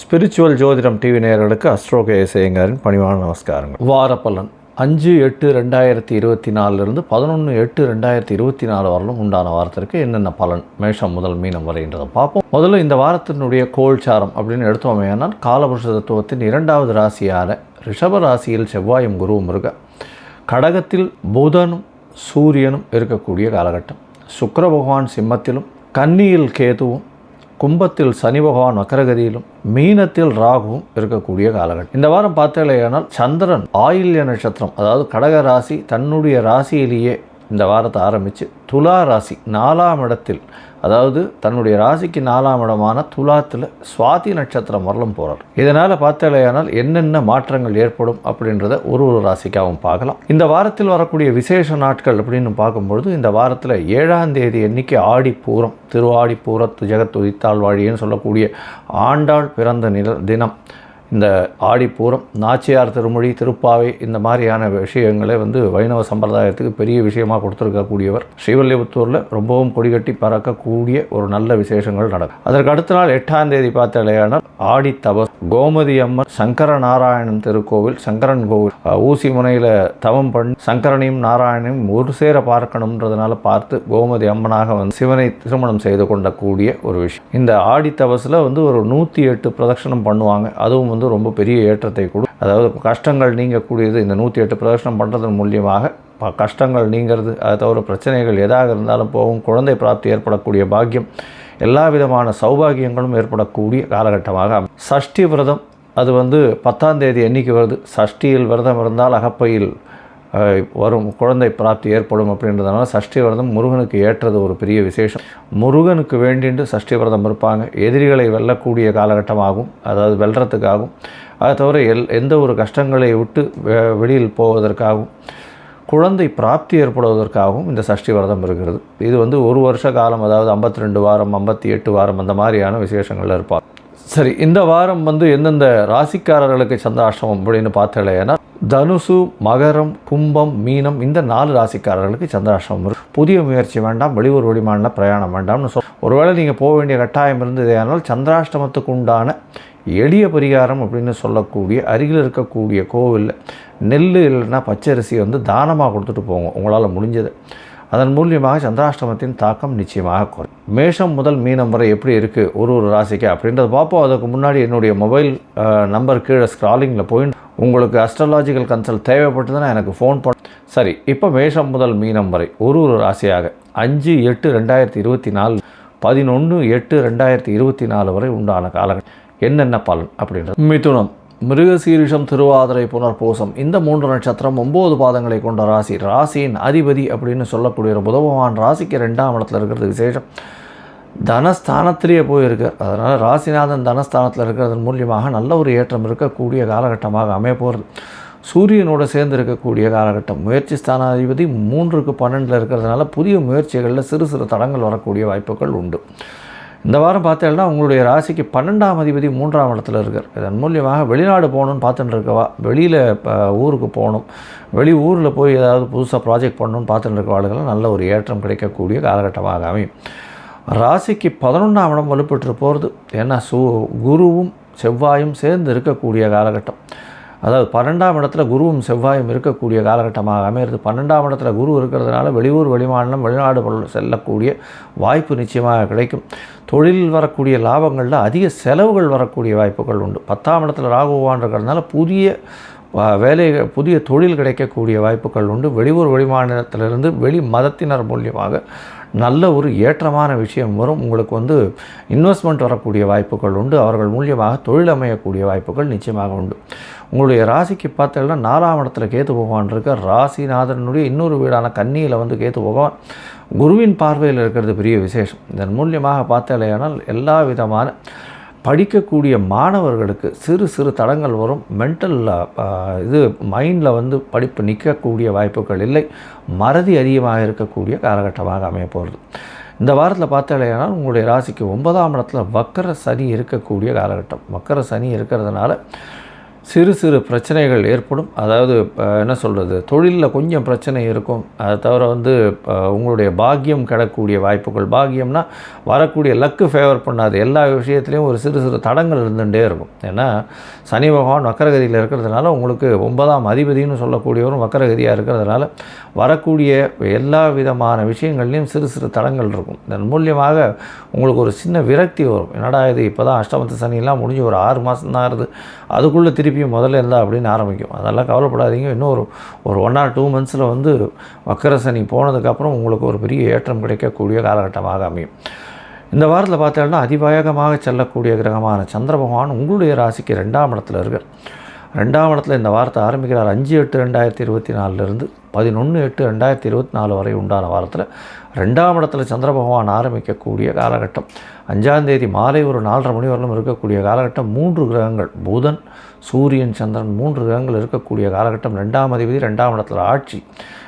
Spiritual ஜோதிடம் TV நேயர்களுக்கு அஸ்ட்ரோக இசையங்காரின் பணிவான நமஸ்காரங்கள். வாரப்பலன். அஞ்சு எட்டு ரெண்டாயிரத்தி இருபத்தி நாலுலேருந்து பதினொன்று எட்டு ரெண்டாயிரத்தி இருபத்தி நாலு வரலும் உண்டான வாரத்திற்கு என்னென்ன பலன்? மேஷம் முதல் மீனம் வரைன்றதை பார்ப்போம். முதல்ல இந்த வாரத்தினுடைய கோல்சாரம் அப்படின்னு எடுத்தோமேனால் காலபுருஷ தத்துவத்தின் இரண்டாவது ராசியான ரிஷப ராசியில் செவ்வாயும் குருவும் இருக்க கடகத்தில் புதனும் சூரியனும் இருக்கக்கூடிய காலகட்டம். சுக்கர பகவான் சிம்மத்திலும் கன்னியில் கேதுவும் கும்பத்தில் சனி பகவான் வக்கரகதியிலும் மீனத்தில் ராகுவும் இருக்கக்கூடிய காலகட்டம். இந்த வாரம் பார்த்தேனால் சந்திரன் ஆயில்ய நட்சத்திரம் அதாவது கடக ராசி தன்னுடைய ராசியிலேயே இந்த வாரத்தை ஆரம்பித்து துலா ராசி நாலாம் இடத்தில் அதாவது தன்னுடைய ராசிக்கு நாலாம் இடமான துலாத்தில் சுவாதி நட்சத்திரம் வரலும் போகிறார் இதனால் பார்த்தாலேயானால் என்னென்ன மாற்றங்கள் ஏற்படும் அப்படின்றத ஒரு ஒரு ராசிக்காகவும் பார்க்கலாம். இந்த வாரத்தில் வரக்கூடிய விசேஷ நாட்கள் அப்படின்னு பார்க்கும்பொழுது இந்த வாரத்தில் ஏழாம் தேதி எண்ணிக்கை ஆடி பூரம் திருவாடி பூரத்து ஜெகத் உதித்தாள் வாழின்னு சொல்லக்கூடிய ஆண்டாள் பிறந்த நில தினம் இந்த ஆடிப்பூரம் நாச்சியார் திருமொழி திருப்பாவை இந்த மாதிரியான விஷயங்களை வந்து வைணவ சம்பிரதாயத்துக்கு பெரிய விஷயமாக கொடுத்துருக்கக்கூடியவர். ஸ்ரீவல்லிபுத்தூரில் ரொம்பவும் கொடிகட்டி பறக்கக்கூடிய ஒரு நல்ல விசேஷங்கள் நடக்கும். அதற்கு அடுத்த நாள் எட்டாம் தேதி பார்த்தாலேயானால் ஆடி தபஸ் கோமதி அம்மன் சங்கர நாராயணன் திருக்கோவில் சங்கரன் கோவில். ஊசி முனையில் தவம் பண்ணி சங்கரனையும் நாராயணையும் ஒரு சேர பார்க்கணுன்றதுனால பார்த்து கோமதி அம்மனாக வந்து சிவனை திருமணம் செய்து கொண்டக்கூடிய ஒரு விஷயம். இந்த ஆடி தபஸில் வந்து ஒரு நூற்றி எட்டு பிரதட்சணம் பண்ணுவாங்க. அதுவும் வந்து ரொம்ப பெரிய ஏற்றத்தை கொடு. அதாவது கஷ்டங்கள் நீங்கக்கூடியது இந்த நூற்றி எட்டு பிரதர்ஷனம் பண்ணுறதன் மூலியமாக ப- கஷ்டங்கள் நீங்கிறது. அதை தவிர பிரச்சனைகள் எதாக இருந்தாலும் போகும் குழந்தை பிராப்தி ஏற்படக்கூடிய பாக்கியம். எல்லா விதமான சௌபாகியங்களும் ஏற்படக்கூடிய காலகட்டமாக சஷ்டி விரதம் அது வந்து பத்தாம் தேதி என்றைக்கு வருது. சஷ்டியில் விரதம் இருந்தால் அகப்பையில் வரும் குழந்தை பிராப்தி ஏற்படும் அப்படின்றதுனால சஷ்டி விரதம் முருகனுக்கு ஏற்றது ஒரு பெரிய விசேஷம். முருகனுக்கு வேண்டிட்டு சஷ்டி விரதம் இருப்பாங்க. எதிரிகளை வெல்லக்கூடிய காலகட்டமாகும். அதாவது வெல்றதுக்காகும். அதை தவிர எல் எந்த ஒரு கஷ்டங்களை விட்டு வெ- வெளியில் போவதற்காகவும் குழந்தை பிராப்தி ஏற்படுவதற்காகவும் இந்த சஷ்டி விரதம் இருக்கிறது. இது வந்து ஒரு வருஷ காலம் அதாவது 52 ரெண்டு வாரம் ஐம்பத்தி எட்டு வாரம் அந்த மாதிரியான விசேஷங்களில் இருப்பார் சரி இந்த வாரம் வந்து எந்தெந்த ராசிக்காரர்களுக்கு சந்திராஷ்டமம் அப்படின்னு பார்த்தேன்னா தனுசு மகரம் கும்பம் மீனம் இந்த நாலு ராசிக்காரர்களுக்கு சந்திராஷ்டமம் இருக்கு புதிய முயற்சி வேண்டாம் வெளியூர் வெளிமாநில பிரயாணம் வேண்டாம்னு சொல். ஒருவேளை நீங்கள் போக வேண்டிய கட்டாயம் இருந்தது ஆனால் சந்திராஷ்டமத்துக்கு உண்டான எளிய பரிகாரம் அப்படின்னு சொல்லக்கூடிய அருகில் இருக்கக்கூடிய கோவிலில் நெல் இல்லைன்னா பச்சரிசி வந்து தானமாக கொடுத்துட்டு போங்க உங்களால் முடிஞ்சது. அதன் மூலியமாக சந்திராஷ்டமத்தின் தாக்கம் நிச்சயமாக குறை மேஷம் முதல் மீனம் வரை எப்படி இருக்குது ஒரு ஒரு ராசிக்கு அப்படின்றத பார்ப்போம். அதுக்கு முன்னாடி என்னுடைய மொபைல் நம்பர் கீழே ஸ்க்ராலிங்கில் போய் உங்களுக்கு அஸ்ட்ராலாஜிக்கல் கன்சல்ட் தேவைப்பட்டதுன்னா எனக்கு ஃபோன் பண்ண சரி இப்போ மேஷம் முதல் மீனம் வரை ஒரு ஒரு ராசியாக அஞ்சு எட்டு ரெண்டாயிரத்தி இருபத்தி நாலு பதினொன்று எட்டு ரெண்டாயிரத்தி இருபத்தி நாலு வரை உண்டான காலங்கள் என்னென்ன பலன் அப்படின்றது. மிதுனம் மிருகசீரிஷம் திருவாதிரை புனர்பூசம் இந்த மூன்று நட்சத்திரம் ஒம்பது பாதங்களை கொண்ட ராசி. ராசியின் அதிபதி அப்படின்னு சொல்லக்கூடிய ஒரு புதபகவான் ராசிக்கு ரெண்டாம் இடத்துல இருக்கிறது விசேஷம். தனஸ்தானத்திலேயே போயிருக்கார் அதனால் ராசிநாதன் தனஸ்தானத்தில் இருக்கிறதன் மூலியமாக நல்ல ஒரு ஏற்றம் இருக்கக்கூடிய காலகட்டமாக அமைய போகிறது சூரியனோட சேர்ந்து இருக்கக்கூடிய காலகட்டம். முயற்சி ஸ்தானாதிபதி மூன்றுக்கு பன்னெண்டில் இருக்கிறதுனால புதிய முயற்சிகளில் சிறு சிறு தடங்கள் வரக்கூடிய வாய்ப்புகள் உண்டு. இந்த வாரம் பார்த்தேன்னா உங்களுடைய ராசிக்கு பன்னெண்டாம் அதிபதி மூன்றாம் இடத்துல இருக்கார். இதன் மூலியமாக வெளிநாடு போகணும்னு பார்த்துட்டு இருக்கவா? வெளியில் ஊருக்கு போகணும். வெளி ஊரில் போய் ஏதாவது புதுசாக ப்ராஜெக்ட் பண்ணணும்னு பார்த்துட்டு இருக்க நல்ல ஒரு ஏற்றம் கிடைக்கக்கூடிய காலகட்டமாக அமையும். ராசிக்கு பதினொன்றாம் இடம் வலுப்பெற்று போகிறது ஏன்னா சு குருவும் செவ்வாயும் சேர்ந்து இருக்கக்கூடிய காலகட்டம். அதாவது பன்னெண்டாம் இடத்துல குருவும் செவ்வாயும் இருக்கக்கூடிய காலகட்டமாக அமையிறது. பன்னெண்டாம் இடத்துல குரு இருக்கிறதுனால வெளியூர் வெளிமாநிலம் வெளிநாடு செல்லக்கூடிய வாய்ப்பு நிச்சயமாக கிடைக்கும். தொழிலில் வரக்கூடிய லாபங்களில் அதிக செலவுகள் வரக்கூடிய வாய்ப்புகள் உண்டு. பத்தாம் இடத்துல ராகுவான் இருக்கிறதுனால புதிய வேலை புதிய தொழில் கிடைக்கக்கூடிய வாய்ப்புகள் உண்டு. வெளியூர் வெளிமாநிலத்திலிருந்து வெளி மதத்தினர் மூலியமாக நல்ல ஒரு ஏற்றமான விஷயம் வரும். உங்களுக்கு வந்து இன்வெஸ்ட்மெண்ட் வரக்கூடிய வாய்ப்புகள் உண்டு. அவர்கள் மூலியமாக தொழில் அமையக்கூடிய வாய்ப்புகள் நிச்சயமாக உண்டு. உங்களுடைய ராசிக்கு பார்த்தீங்கன்னா நாலாம் இடத்துல கேத்து பகவான் இருக்க ராசிநாதனுடைய இன்னொரு வீடான கன்னியில் வந்து கேத்து பகவான் குருவின் பார்வையில் இருக்கிறது பெரிய விசேஷம். இதன் மூலியமாக பார்த்தாலேயானால் எல்லா விதமான படிக்கக்கூடிய மாணவர்களுக்கு சிறு சிறு தடங்கள் வரும். மென்டலில் இது மைண்டில் வந்து படிப்பு நிற்கக்கூடிய வாய்ப்புகள் இல்லை. மறதி அதிகமாக இருக்கக்கூடிய காலகட்டமாக அமைய போகிறது. இந்த வாரத்தில் பார்த்தாலேனால் உங்களுடைய ராசிக்கு ஒன்பதாம் இடத்துல வக்கர சனி இருக்கக்கூடிய காலகட்டம். வக்கர சனி இருக்கிறதுனால சிறு சிறு பிரச்சனைகள் ஏற்படும். அதாவது என்ன சொல்கிறது தொழிலில் கொஞ்சம் பிரச்சனை இருக்கும். அதை தவிர வந்து உங்களுடைய பாக்கியம் கிடக்கூடிய வாய்ப்புகள். பாக்கியம்னா வரக்கூடிய லக்கு ஃபேவர் பண்ணாது எல்லா விஷயத்துலேயும் ஒரு சிறு சிறு தடங்கள் இருந்துகிட்டே இருக்கும். ஏன்னா சனி பகவான் வக்கரகதியில் இருக்கிறதுனால உங்களுக்கு ஒன்பதாம் அதிபதினு சொல்லக்கூடியவரும் வக்கரகதியாக இருக்கிறதுனால வரக்கூடிய எல்லா விதமான விஷயங்கள்லையும் சிறு சிறு தடங்கள் இருக்கும். இதன் மூலியமாக உங்களுக்கு ஒரு சின்ன விரக்தி வரும். என்னடா இது? இப்போ தான் அஷ்டமத்து சனியெல்லாம் முடிஞ்சு ஒரு ஆறு மாதம் தான் ஆகுது அதுக்குள்ளே திருப்பி திருப்பியும் முதல்ல இருந்தா அப்படின்னு ஆரம்பிக்கும். அதெல்லாம் கவலைப்படாதீங்க. இன்னும் ஒரு ஒரு ஒன் ஆர் டூ மந்த்ஸில் வந்து வக்கரசனி போனதுக்கப்புறம் உங்களுக்கு ஒரு பெரிய ஏற்றம் கிடைக்கக்கூடிய காலகட்டமாக அமையும். இந்த வாரத்தில் பார்த்தோம்னா அதிவேகமாக செல்லக்கூடிய கிரகமான சந்திர பகவான் உங்களுடைய ராசிக்கு ரெண்டாம் இடத்துல இருக்கார். ரெண்டாம் இடத்துல இந்த வாரத்தை ஆரம்பிக்கிறார் அஞ்சு எட்டு ரெண்டாயிரத்தி இருபத்தி நாலுலேருந்து பதினொன்று எட்டு ரெண்டாயிரத்தி இருபத்தி நாலு வரை உண்டான வாரத்தில் ரெண்டாம் இடத்துல சந்திர பகவான் ஆரம்பிக்கக்கூடிய காலகட்டம். அஞ்சாம் தேதி மாலை ஒரு நாலரை மணி வரலும் இருக்கக்கூடிய காலகட்டம். மூன்று கிரகங்கள் புதன் சூரியன் சந்திரன் மூன்று கிரகங்கள் இருக்கக்கூடிய காலகட்டம். ரெண்டாம் அதிபதி ரெண்டாம் இடத்துல ஆட்சி.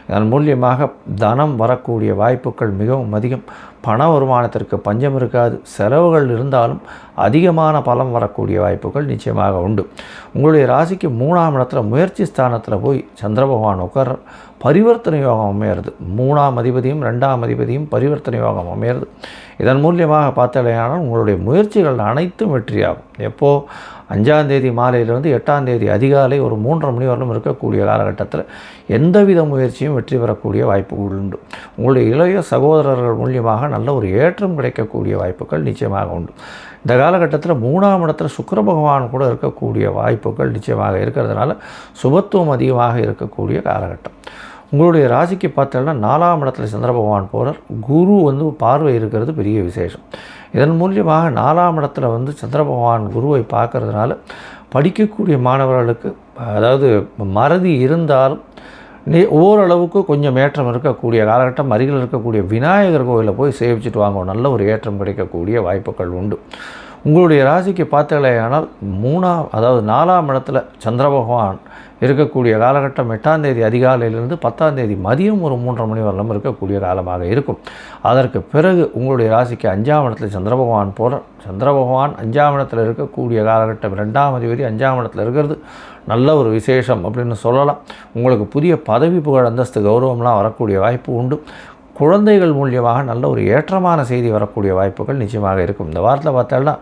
இதன் மூலியமாக தனம் வரக்கூடிய வாய்ப்புகள் மிகவும் அதிகம். பண வருமானத்திற்கு பஞ்சம் இருக்காது. செலவுகள் இருந்தாலும் அதிகமான பலம் வரக்கூடிய வாய்ப்புகள் நிச்சயமாக உண்டு. உங்களுடைய ராசிக்கு மூணாம் இடத்துல முயற்சி ஸ்தானத்தில் போய் சந்திர பகவான் உட்கார் பரிவர்த்தனை யோகம் அமையிறது. மூணாம் அதிபதியும் ரெண்டாம் அதிபதியும் பரிவர்த்தனை யோகம் அமையிறது. இதன் மூலியமாக பார்த்தாலேயானால் உங்களுடைய முயற்சிகள் அனைத்தும் வெற்றியாகும். எப்போது அஞ்சாம் தேதி மாலையிலிருந்து எட்டாம் தேதி அதிகாலை ஒரு மூன்றரை மணி வரலும் இருக்கக்கூடிய காலகட்டத்தில் எந்தவித முயற்சியும் வெற்றி பெறக்கூடிய வாய்ப்புகள் உண்டு. உங்களுடைய இளைய சகோதரர்கள் மூலியமாக நல்ல ஒரு ஏற்றம் கிடைக்கக்கூடிய வாய்ப்புகள் நிச்சயமாக உண்டு. இந்த காலகட்டத்தில் மூணாம் இடத்துல சுக்கர பகவான் கூட இருக்கக்கூடிய வாய்ப்புகள் நிச்சயமாக இருக்கிறதுனால சுபத்துவம் அதிகமாக இருக்கக்கூடிய காலகட்டம். உங்களுடைய ராசிக்கு பார்த்தோம்னா நாலாம் இடத்துல சந்திர பகவான் போகிறார் குரு வந்து பார்வை இருக்கிறது பெரிய விசேஷம். இதன் மூலியமாக நாலாம் இடத்துல வந்து சந்திர பகவான் குருவை பார்க்கறதுனால படிக்கக்கூடிய மாணவர்களுக்கு அதாவது மறதி இருந்தாலும் நீ ஓரளவுக்கு கொஞ்சம் ஏற்றம் இருக்கக்கூடிய காலகட்டம் அருகில் இருக்கக்கூடிய விநாயகர் கோயிலில் போய் சேவிச்சுட்டு வாங்க. நல்ல ஒரு ஏற்றம் கிடைக்கக்கூடிய வாய்ப்புகள் உண்டு. உங்களுடைய ராசிக்கு பார்த்தலையானால் மூணாம் அதாவது நாலாம் இடத்துல சந்திர பகவான் இருக்கக்கூடிய காலகட்டம் எட்டாம் தேதி அதிகாலையிலிருந்து பத்தாம் தேதி மதியம் ஒரு மூன்றரை மணி வரலாம் இருக்கக்கூடிய காலமாக இருக்கும். அதற்கு பிறகு உங்களுடைய ராசிக்கு அஞ்சாம் இடத்துல சந்திர பகவான் போகிறார் சந்திர பகவான் அஞ்சாம் இடத்துல இருக்கக்கூடிய காலகட்டம் ரெண்டாம் அதிபதி அஞ்சாம் இடத்துல இருக்கிறது. நல்ல ஒரு விசேஷம் அப்படின்னு சொல்லலாம். உங்களுக்கு புதிய பதவி புகழ் அந்தஸ்து கௌரவம்லாம் வரக்கூடிய வாய்ப்பு உண்டு. குழந்தைகள் மூலியமாக நல்ல ஒரு ஏற்றமான செய்தி வரக்கூடிய வாய்ப்புகள் நிச்சயமாக இருக்கும். இந்த வாரத்தில் பார்த்தோம்னா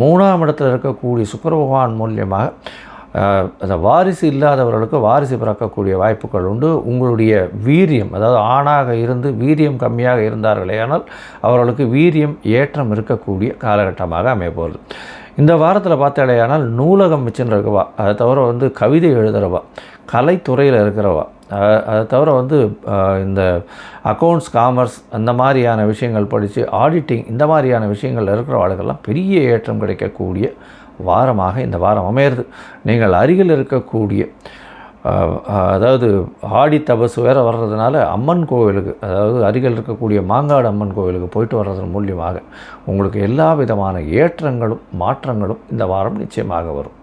மூணாம் இடத்துல இருக்கக்கூடிய சுக்கர பகவான் மூலியமாக அந்த வாரிசு இல்லாதவர்களுக்கு வாரிசு பிறக்கக்கூடிய வாய்ப்புகள் உண்டு. உங்களுடைய வீரியம் அதாவது ஆணாக இருந்து வீரியம் கம்மியாக இருந்தார்களே ஆனால் அவர்களுக்கு வீரியம் ஏற்றம் இருக்கக்கூடிய காலகட்டமாக அமையப்போகுது. இந்த வாரத்தில் பார்த்தாலேயானால் நூலகம் வச்சுருக்கவா அதை தவிர வந்து கவிதை எழுதுகிறவா கலைத்துறையில் இருக்கிறவா அதை தவிர வந்து இந்த அக்கௌண்ட்ஸ் காமர்ஸ் அந்த மாதிரியான விஷயங்கள் படித்து ஆடிட்டிங் இந்த மாதிரியான விஷயங்கள் ஆளுகள்லாம் பெரிய ஏற்றம் கிடைக்கக்கூடிய வாரமாக இந்த வாரம் அமையிறது. நீங்கள் அருகில் இருக்கக்கூடிய அதாவது ஆடி தபசு வேறு வர்றதுனால அம்மன் கோவிலுக்கு அதாவது அருகில் இருக்கக்கூடிய மாங்காடு அம்மன் கோவிலுக்கு போயிட்டு வர்றதன் மூலியமாக உங்களுக்கு எல்லா விதமான ஏற்றங்களும் மாற்றங்களும் இந்த வாரம் நிச்சயமாக வரும்.